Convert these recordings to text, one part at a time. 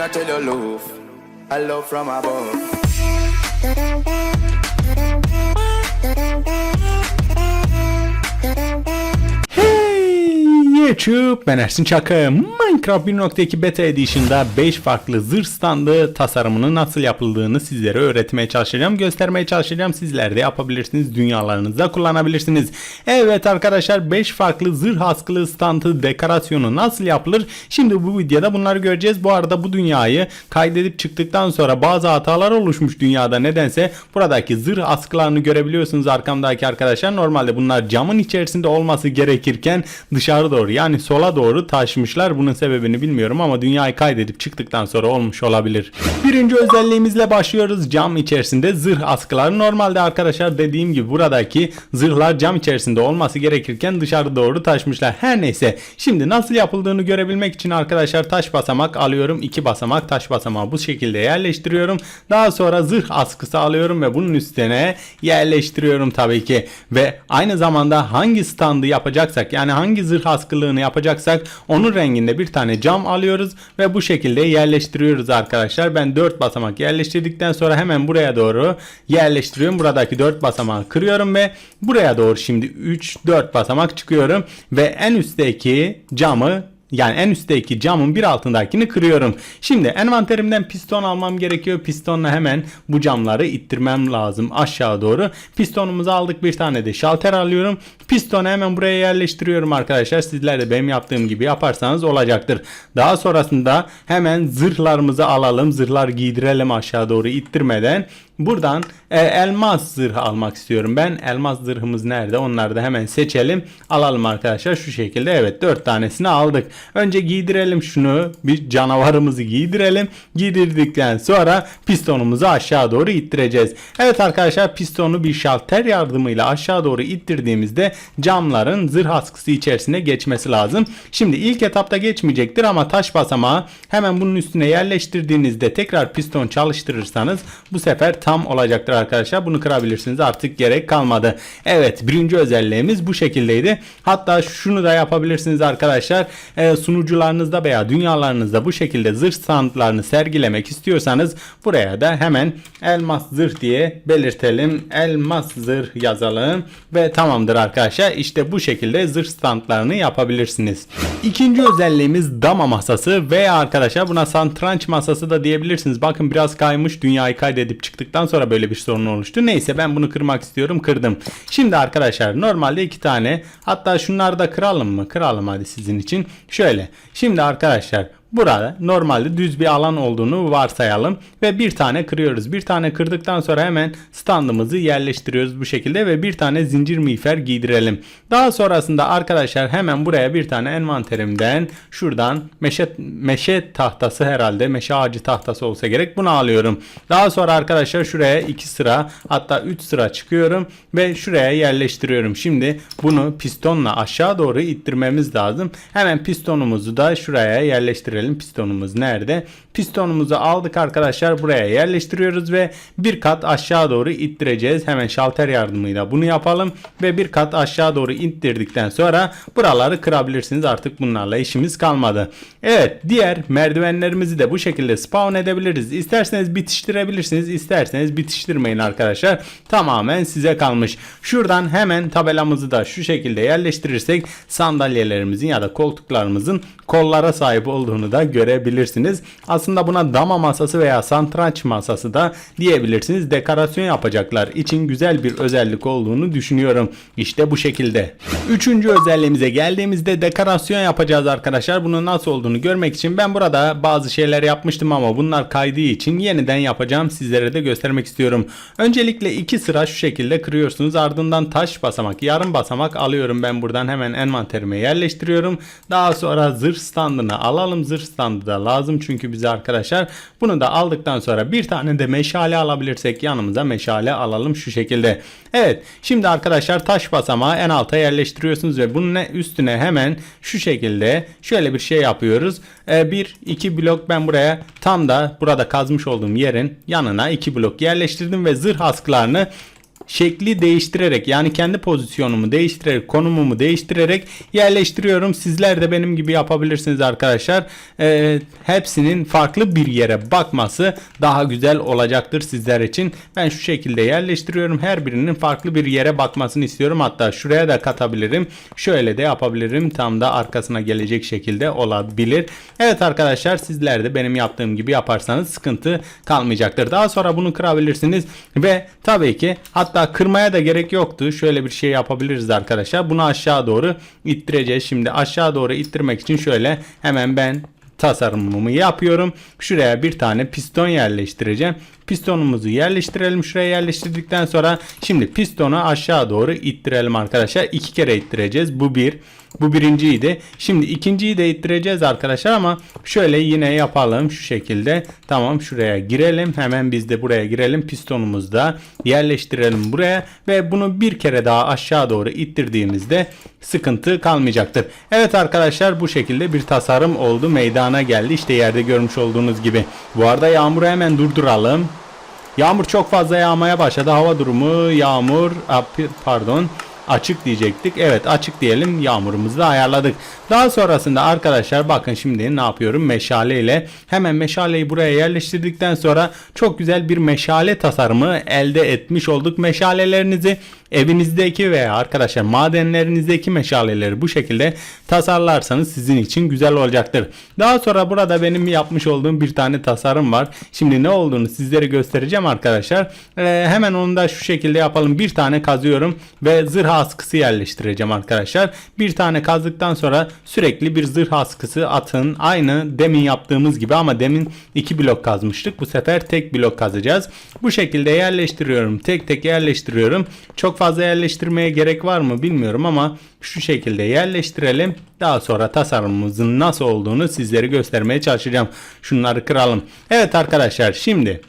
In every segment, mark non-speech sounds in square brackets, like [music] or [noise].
I tell you love, a love from above. Hey YouTube ben Ersin Çakı. Minecraft 1.2 Beta Edition'da 5 farklı zırh standı tasarımının nasıl yapıldığını sizlere öğretmeye çalışacağım. Göstermeye çalışacağım. Sizler de yapabilirsiniz. Dünyalarınızda kullanabilirsiniz. Evet arkadaşlar 5 farklı zırh askılı standı dekorasyonu nasıl yapılır? Şimdi bu videoda bunları göreceğiz. Bu arada bu dünyayı kaydedip çıktıktan sonra bazı hatalar oluşmuş dünyada. Nedense buradaki zırh askılarını görebiliyorsunuz arkamdaki arkadaşlar. Normalde bunlar camın içerisinde olması gerekirken dışarı doğru yani sola doğru taşmışlar. Bunun sebebini bilmiyorum ama dünyayı kaydedip çıktıktan sonra olmuş olabilir. Birinci özelliğimizle başlıyoruz. Cam içerisinde zırh askıları. Normalde arkadaşlar dediğim gibi buradaki zırhlar cam içerisinde olması gerekirken dışarı doğru taşmışlar. Her neyse şimdi nasıl yapıldığını görebilmek için arkadaşlar taş basamak alıyorum. iki basamak taş basamağı bu şekilde yerleştiriyorum. Daha sonra zırh askısı alıyorum ve bunun üstüne yerleştiriyorum tabii ki. Ve aynı zamanda hangi standı yapacaksak yani hangi zırh askılığını yapacaksak onun renginde bir tane cam alıyoruz ve bu şekilde yerleştiriyoruz arkadaşlar. Ben 4 basamak yerleştirdikten sonra hemen buraya doğru yerleştiriyorum. Buradaki 4 basamağı kırıyorum ve buraya doğru şimdi 3 4 basamak çıkıyorum ve en üstteki camı yani en üstteki camın bir altındakini kırıyorum. Şimdi envanterimden piston almam gerekiyor. Pistonla hemen bu camları ittirmem lazım aşağı doğru. Pistonumuzu aldık bir tane de şalter alıyorum. Pistonu hemen buraya yerleştiriyorum arkadaşlar. Sizler de benim yaptığım gibi yaparsanız olacaktır. Daha sonrasında hemen zırhlarımızı alalım. Zırhlar giydirelim aşağı doğru ittirmeden. Buradan e, elmas zırh almak istiyorum ben. Elmas zırhımız nerede? Onları da hemen seçelim. Alalım arkadaşlar şu şekilde. Evet 4 tanesini aldık. Önce giydirelim şunu. Bir canavarımızı giydirelim. Giydirdikten sonra pistonumuzu aşağı doğru ittireceğiz. Evet arkadaşlar pistonu bir şalter yardımıyla aşağı doğru ittirdiğimizde camların zırh askısı içerisine geçmesi lazım. Şimdi ilk etapta geçmeyecektir ama taş basamağı hemen bunun üstüne yerleştirdiğinizde tekrar piston çalıştırırsanız bu sefer tam olacaktır arkadaşlar. Bunu kırabilirsiniz artık gerek kalmadı. Evet birinci özelliğimiz bu şekildeydi. Hatta şunu da yapabilirsiniz arkadaşlar. Ee, sunucularınızda veya dünyalarınızda bu şekilde zırh standlarını sergilemek istiyorsanız buraya da hemen elmas zırh diye belirtelim. Elmas zırh yazalım ve tamamdır arkadaşlar. İşte bu şekilde zırh standlarını yapabilirsiniz. İkinci özelliğimiz dama masası veya arkadaşlar buna santranç masası da diyebilirsiniz. Bakın biraz kaymış dünyayı kaydedip çıktıktan sonra böyle bir sorun oluştu. Neyse ben bunu kırmak istiyorum kırdım. Şimdi arkadaşlar normalde iki tane hatta şunları da kıralım mı? Kıralım hadi sizin için. Şöyle şimdi arkadaşlar Burada normalde düz bir alan olduğunu varsayalım ve bir tane kırıyoruz. Bir tane kırdıktan sonra hemen standımızı yerleştiriyoruz bu şekilde ve bir tane zincir miğfer giydirelim. Daha sonrasında arkadaşlar hemen buraya bir tane envanterimden şuradan meşe, meşe tahtası herhalde meşe ağacı tahtası olsa gerek bunu alıyorum. Daha sonra arkadaşlar şuraya iki sıra hatta 3 sıra çıkıyorum ve şuraya yerleştiriyorum. Şimdi bunu pistonla aşağı doğru ittirmemiz lazım. Hemen pistonumuzu da şuraya yerleştirelim pistonumuz nerede? Pistonumuzu aldık arkadaşlar buraya yerleştiriyoruz ve bir kat aşağı doğru ittireceğiz. Hemen şalter yardımıyla bunu yapalım ve bir kat aşağı doğru ittirdikten sonra buraları kırabilirsiniz. Artık bunlarla işimiz kalmadı. Evet diğer merdivenlerimizi de bu şekilde spawn edebiliriz. İsterseniz bitiştirebilirsiniz. isterseniz bitiştirmeyin arkadaşlar. Tamamen size kalmış. Şuradan hemen tabelamızı da şu şekilde yerleştirirsek sandalyelerimizin ya da koltuklarımızın kollara sahip olduğunu da görebilirsiniz. Aslında buna dama masası veya santranç masası da diyebilirsiniz. Dekorasyon yapacaklar için güzel bir özellik olduğunu düşünüyorum. İşte bu şekilde. Üçüncü özelliğimize geldiğimizde dekorasyon yapacağız arkadaşlar. Bunun nasıl olduğunu görmek için ben burada bazı şeyler yapmıştım ama bunlar kaydığı için yeniden yapacağım. Sizlere de göstermek istiyorum. Öncelikle iki sıra şu şekilde kırıyorsunuz. Ardından taş basamak, yarım basamak alıyorum ben buradan hemen envanterime yerleştiriyorum. Daha sonra zırh standını alalım. Zırh standı da lazım çünkü bize arkadaşlar. Bunu da aldıktan sonra bir tane de meşale alabilirsek yanımıza meşale alalım şu şekilde. Evet şimdi arkadaşlar taş basamağı en alta yerleştiriyorsunuz ve bunun üstüne hemen şu şekilde şöyle bir şey yapıyoruz. Ee, bir iki blok ben buraya tam da burada kazmış olduğum yerin yanına iki blok yerleştirdim ve zırh askılarını şekli değiştirerek yani kendi pozisyonumu değiştirerek konumumu değiştirerek yerleştiriyorum. Sizler de benim gibi yapabilirsiniz arkadaşlar. Ee, hepsinin farklı bir yere bakması daha güzel olacaktır sizler için. Ben şu şekilde yerleştiriyorum. Her birinin farklı bir yere bakmasını istiyorum. Hatta şuraya da katabilirim. Şöyle de yapabilirim. Tam da arkasına gelecek şekilde olabilir. Evet arkadaşlar sizler de benim yaptığım gibi yaparsanız sıkıntı kalmayacaktır. Daha sonra bunu kırabilirsiniz ve tabii ki hatta kırmaya da gerek yoktu. Şöyle bir şey yapabiliriz arkadaşlar. Bunu aşağı doğru ittireceğiz. Şimdi aşağı doğru ittirmek için şöyle hemen ben tasarımımı yapıyorum. Şuraya bir tane piston yerleştireceğim. Pistonumuzu yerleştirelim. Şuraya yerleştirdikten sonra şimdi pistonu aşağı doğru ittirelim arkadaşlar. İki kere ittireceğiz. Bu bir. Bu birinciydi. Şimdi ikinciyi de ittireceğiz arkadaşlar ama şöyle yine yapalım şu şekilde. Tamam şuraya girelim. Hemen biz de buraya girelim. Pistonumuzu da yerleştirelim buraya ve bunu bir kere daha aşağı doğru ittirdiğimizde sıkıntı kalmayacaktır. Evet arkadaşlar bu şekilde bir tasarım oldu. Meydana geldi. İşte yerde görmüş olduğunuz gibi. Bu arada yağmuru hemen durduralım. Yağmur çok fazla yağmaya başladı. Hava durumu yağmur a, p- pardon açık diyecektik. Evet açık diyelim yağmurumuzu da ayarladık. Daha sonrasında arkadaşlar bakın şimdi ne yapıyorum meşale ile hemen meşaleyi buraya yerleştirdikten sonra çok güzel bir meşale tasarımı elde etmiş olduk. Meşalelerinizi evinizdeki veya arkadaşlar madenlerinizdeki meşaleleri bu şekilde tasarlarsanız sizin için güzel olacaktır. Daha sonra burada benim yapmış olduğum bir tane tasarım var. Şimdi ne olduğunu sizlere göstereceğim arkadaşlar. Ee, hemen onu da şu şekilde yapalım. Bir tane kazıyorum ve zırh askısı yerleştireceğim arkadaşlar. Bir tane kazdıktan sonra sürekli bir zırh askısı atın. Aynı demin yaptığımız gibi ama demin iki blok kazmıştık. Bu sefer tek blok kazacağız. Bu şekilde yerleştiriyorum. Tek tek yerleştiriyorum. Çok fazla yerleştirmeye gerek var mı bilmiyorum ama şu şekilde yerleştirelim. Daha sonra tasarımımızın nasıl olduğunu sizlere göstermeye çalışacağım. Şunları kıralım. Evet arkadaşlar şimdi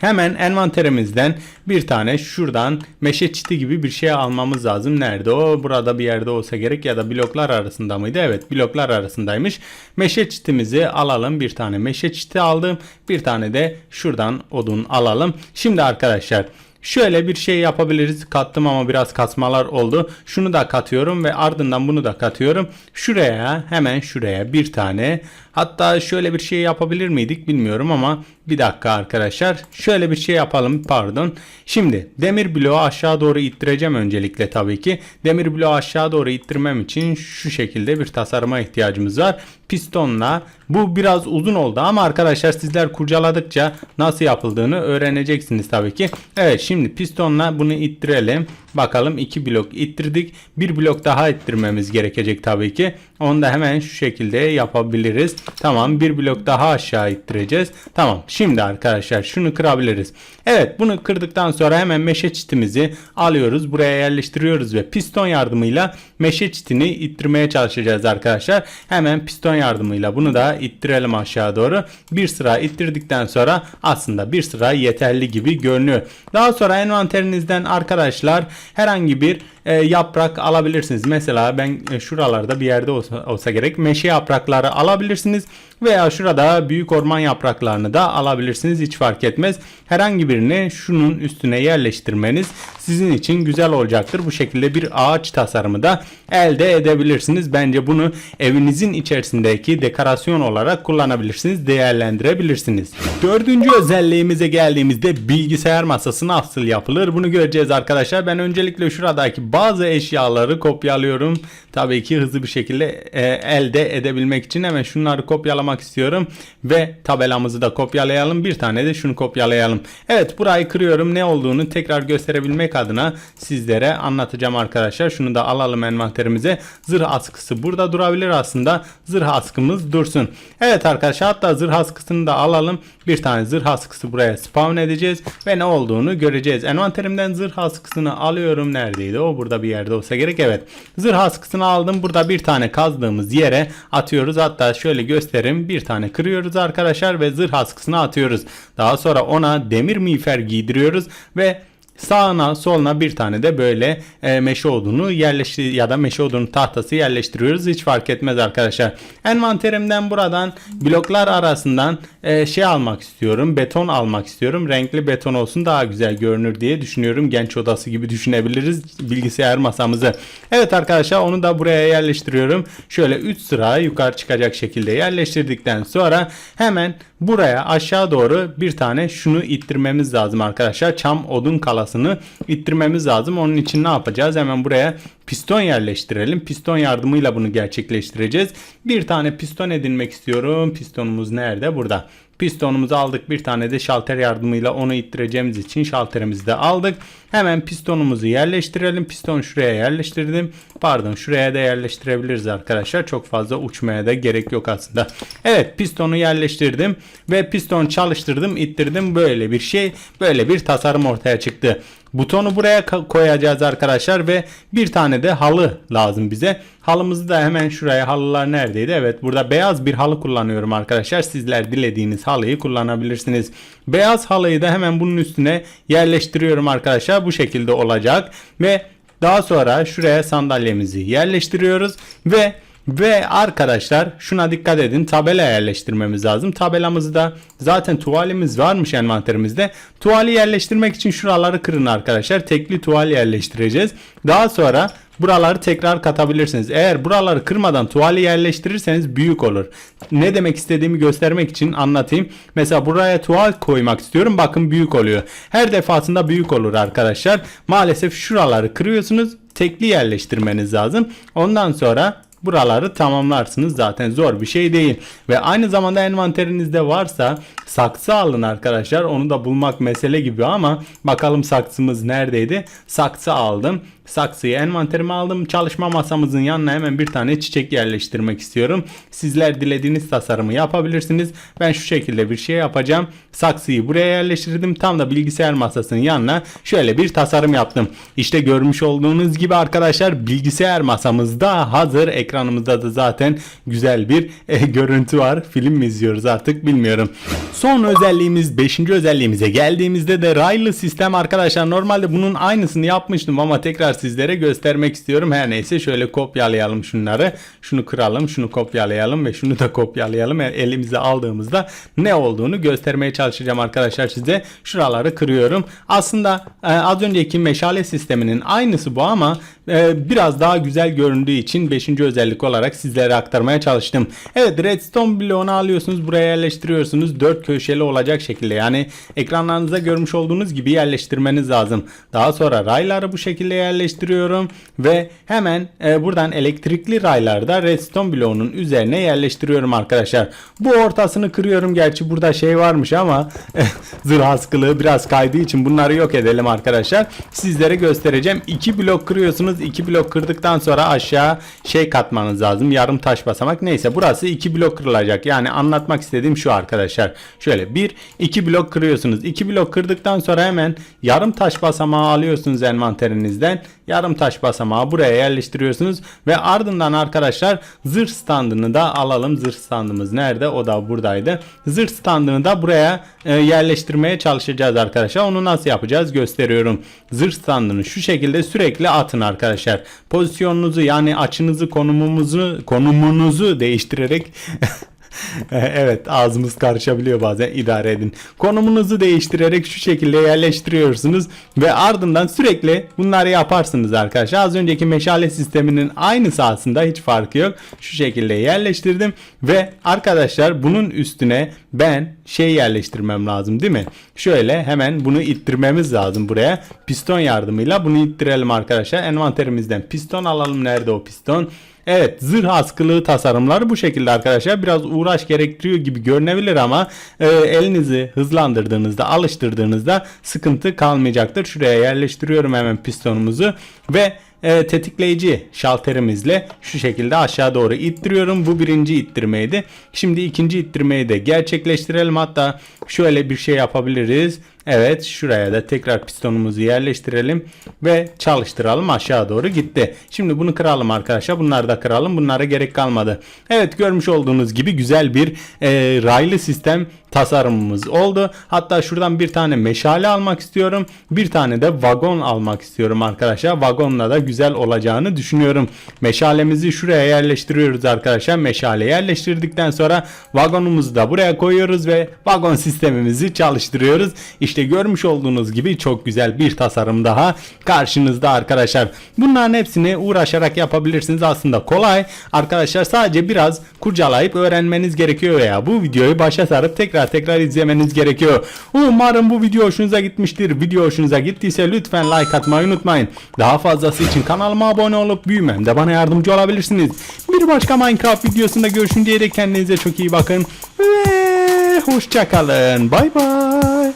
Hemen envanterimizden bir tane şuradan meşe çiti gibi bir şey almamız lazım. Nerede o? Burada bir yerde olsa gerek ya da bloklar arasında mıydı? Evet bloklar arasındaymış. Meşe çitimizi alalım. Bir tane meşe çiti aldım. Bir tane de şuradan odun alalım. Şimdi arkadaşlar Şöyle bir şey yapabiliriz. Kattım ama biraz kasmalar oldu. Şunu da katıyorum ve ardından bunu da katıyorum. Şuraya hemen şuraya bir tane hatta şöyle bir şey yapabilir miydik bilmiyorum ama bir dakika arkadaşlar. Şöyle bir şey yapalım pardon. Şimdi demir bloğu aşağı doğru ittireceğim öncelikle tabii ki. Demir bloğu aşağı doğru ittirmem için şu şekilde bir tasarıma ihtiyacımız var. Pistonla bu biraz uzun oldu ama arkadaşlar sizler kurcaladıkça nasıl yapıldığını öğreneceksiniz tabii ki. Evet şimdi pistonla bunu ittirelim. Bakalım iki blok ittirdik. Bir blok daha ittirmemiz gerekecek tabii ki. Onu da hemen şu şekilde yapabiliriz. Tamam bir blok daha aşağı ittireceğiz. Tamam şimdi arkadaşlar şunu kırabiliriz. Evet bunu kırdıktan sonra hemen meşe çitimizi alıyoruz. Buraya yerleştiriyoruz ve piston yardımıyla meşe çitini ittirmeye çalışacağız arkadaşlar. Hemen piston yardımıyla bunu da ittirelim aşağı doğru. Bir sıra ittirdikten sonra aslında bir sıra yeterli gibi görünüyor. Daha sonra envanterinizden arkadaşlar herhangi bir e, yaprak alabilirsiniz. Mesela ben e, şuralarda bir yerde olsa, olsa gerek meşe yaprakları alabilirsiniz veya şurada büyük orman yapraklarını da alabilirsiniz. Hiç fark etmez. Herhangi birini şunun üstüne yerleştirmeniz sizin için güzel olacaktır. Bu şekilde bir ağaç tasarımı da elde edebilirsiniz. Bence bunu evinizin içerisindeki dekorasyon olarak kullanabilirsiniz, değerlendirebilirsiniz. Dördüncü özelliğimize geldiğimizde bilgisayar masası nasıl yapılır bunu göreceğiz arkadaşlar. Ben öncelikle şuradaki bazı eşyaları kopyalıyorum. Tabii ki hızlı bir şekilde e, elde edebilmek için hemen şunları kopyalamak istiyorum ve tabelamızı da kopyalayalım. Bir tane de şunu kopyalayalım. Evet burayı kırıyorum. Ne olduğunu tekrar gösterebilmek adına sizlere anlatacağım arkadaşlar. Şunu da alalım envanterimize. Zırh askısı burada durabilir aslında. Zırh askımız dursun. Evet arkadaşlar hatta zırh askısını da alalım. Bir tane zırh askısı buraya spawn edeceğiz ve ne olduğunu göreceğiz. Envanterimden zırh askısını alıyorum. Neredeydi o? Burada bir yerde olsa gerek. Evet. Zırh askısını aldım. Burada bir tane kazdığımız yere atıyoruz. Hatta şöyle göstereyim. Bir tane kırıyoruz arkadaşlar ve zırh askısını atıyoruz. Daha sonra ona demir miğfer giydiriyoruz ve sağına soluna bir tane de böyle e, meşe odunu yerleştir ya da meşe odunu tahtası yerleştiriyoruz. Hiç fark etmez arkadaşlar. Envanterimden buradan bloklar arasından e, şey almak istiyorum. Beton almak istiyorum. Renkli beton olsun daha güzel görünür diye düşünüyorum. Genç odası gibi düşünebiliriz bilgisayar masamızı. Evet arkadaşlar onu da buraya yerleştiriyorum. Şöyle 3 sıra yukarı çıkacak şekilde yerleştirdikten sonra hemen buraya aşağı doğru bir tane şunu ittirmemiz lazım arkadaşlar. Çam odun kalasını ittirmemiz lazım. Onun için ne yapacağız? Hemen buraya piston yerleştirelim. Piston yardımıyla bunu gerçekleştireceğiz. Bir tane piston edinmek istiyorum. Pistonumuz nerede? Burada. Pistonumuzu aldık. Bir tane de şalter yardımıyla onu ittireceğimiz için şalterimizi de aldık. Hemen pistonumuzu yerleştirelim. Piston şuraya yerleştirdim. Pardon şuraya da yerleştirebiliriz arkadaşlar. Çok fazla uçmaya da gerek yok aslında. Evet pistonu yerleştirdim ve piston çalıştırdım, ittirdim. Böyle bir şey, böyle bir tasarım ortaya çıktı. Butonu buraya koyacağız arkadaşlar ve bir tane de halı lazım bize. Halımızı da hemen şuraya halılar neredeydi? Evet burada beyaz bir halı kullanıyorum arkadaşlar. Sizler dilediğiniz halıyı kullanabilirsiniz. Beyaz halıyı da hemen bunun üstüne yerleştiriyorum arkadaşlar. Bu şekilde olacak ve daha sonra şuraya sandalyemizi yerleştiriyoruz ve ve arkadaşlar şuna dikkat edin tabela yerleştirmemiz lazım. Tabelamızı da zaten tuvalimiz varmış envanterimizde. Tuvali yerleştirmek için şuraları kırın arkadaşlar. Tekli tuval yerleştireceğiz. Daha sonra buraları tekrar katabilirsiniz. Eğer buraları kırmadan tuvali yerleştirirseniz büyük olur. Ne demek istediğimi göstermek için anlatayım. Mesela buraya tuval koymak istiyorum. Bakın büyük oluyor. Her defasında büyük olur arkadaşlar. Maalesef şuraları kırıyorsunuz. Tekli yerleştirmeniz lazım. Ondan sonra buraları tamamlarsınız. Zaten zor bir şey değil. Ve aynı zamanda envanterinizde varsa saksı alın arkadaşlar. Onu da bulmak mesele gibi ama bakalım saksımız neredeydi? Saksı aldım. Saksıyı envanterime aldım. Çalışma masamızın yanına hemen bir tane çiçek yerleştirmek istiyorum. Sizler dilediğiniz tasarımı yapabilirsiniz. Ben şu şekilde bir şey yapacağım. Saksıyı buraya yerleştirdim. Tam da bilgisayar masasının yanına şöyle bir tasarım yaptım. İşte görmüş olduğunuz gibi arkadaşlar bilgisayar masamızda hazır. Ekranımızda da zaten güzel bir e, görüntü var. Film mi izliyoruz artık bilmiyorum. Son özelliğimiz 5. özelliğimize geldiğimizde de raylı sistem arkadaşlar. Normalde bunun aynısını yapmıştım ama tekrar sizlere göstermek istiyorum. Her neyse şöyle kopyalayalım şunları. Şunu kıralım, şunu kopyalayalım ve şunu da kopyalayalım. Yani elimize aldığımızda ne olduğunu göstermeye çalışacağım arkadaşlar size. Şuraları kırıyorum. Aslında e, az önceki meşale sisteminin aynısı bu ama e, biraz daha güzel göründüğü için 5. özellik olarak sizlere aktarmaya çalıştım. Evet redstone bloğunu alıyorsunuz buraya yerleştiriyorsunuz. 4 köşeli olacak şekilde yani ekranlarınızda görmüş olduğunuz gibi yerleştirmeniz lazım. Daha sonra rayları bu şekilde yerleştiriyorum ve hemen e, buradan elektrikli raylarda redstone bloğunun üzerine yerleştiriyorum arkadaşlar. Bu ortasını kırıyorum gerçi burada şey varmış ama [laughs] zırh askılığı biraz kaydığı için bunları yok edelim arkadaşlar. Sizlere göstereceğim. 2 blok kırıyorsunuz. 2 blok kırdıktan sonra aşağı şey katmanız lazım. Yarım taş basamak. Neyse burası 2 blok kırılacak. Yani anlatmak istediğim şu arkadaşlar. Şöyle 1 2 blok kırıyorsunuz. 2 blok kırdıktan sonra hemen yarım taş basamağı alıyorsunuz envanterinizden. Yarım taş basamağı buraya yerleştiriyorsunuz ve ardından arkadaşlar zırh standını da alalım. Zırh standımız nerede? O da buradaydı. Zırh standını da buraya e, yerleştirmeye çalışacağız arkadaşlar. Onu nasıl yapacağız gösteriyorum. Zırh standını şu şekilde sürekli atın arkadaşlar. Pozisyonunuzu yani açınızı konumumuzu konumunuzu değiştirerek [laughs] [laughs] evet ağzımız karışabiliyor bazen idare edin. Konumunuzu değiştirerek şu şekilde yerleştiriyorsunuz ve ardından sürekli bunları yaparsınız arkadaşlar. Az önceki meşale sisteminin aynısı aslında hiç farkı yok. Şu şekilde yerleştirdim ve arkadaşlar bunun üstüne ben şey yerleştirmem lazım değil mi? Şöyle hemen bunu ittirmemiz lazım buraya. Piston yardımıyla bunu ittirelim arkadaşlar. Envanterimizden piston alalım. Nerede o piston? Evet zırh askılığı tasarımları bu şekilde arkadaşlar. Biraz uğraş gerektiriyor gibi görünebilir ama e, elinizi hızlandırdığınızda alıştırdığınızda sıkıntı kalmayacaktır. Şuraya yerleştiriyorum hemen pistonumuzu ve e, tetikleyici şalterimizle şu şekilde aşağı doğru ittiriyorum. Bu birinci ittirmeydi. Şimdi ikinci ittirmeyi de gerçekleştirelim. Hatta şöyle bir şey yapabiliriz. Evet şuraya da tekrar pistonumuzu yerleştirelim ve çalıştıralım aşağı doğru gitti. Şimdi bunu kıralım arkadaşlar. Bunları da kıralım. Bunlara gerek kalmadı. Evet görmüş olduğunuz gibi güzel bir e, raylı sistem tasarımımız oldu. Hatta şuradan bir tane meşale almak istiyorum. Bir tane de vagon almak istiyorum arkadaşlar. Vagonla da güzel olacağını düşünüyorum. Meşalemizi şuraya yerleştiriyoruz arkadaşlar. Meşale yerleştirdikten sonra vagonumuzu da buraya koyuyoruz ve vagon sistemimizi çalıştırıyoruz. İşte görmüş olduğunuz gibi çok güzel bir tasarım daha karşınızda arkadaşlar. Bunların hepsini uğraşarak yapabilirsiniz. Aslında kolay. Arkadaşlar sadece biraz kurcalayıp öğrenmeniz gerekiyor veya bu videoyu başa sarıp tekrar tekrar izlemeniz gerekiyor. Umarım bu video hoşunuza gitmiştir. Video hoşunuza gittiyse lütfen like atmayı unutmayın. Daha fazlası için kanalıma abone olup büyümemde bana yardımcı olabilirsiniz. Bir başka Minecraft videosunda görüşün diyerek kendinize çok iyi bakın ve hoşçakalın. Bay bay.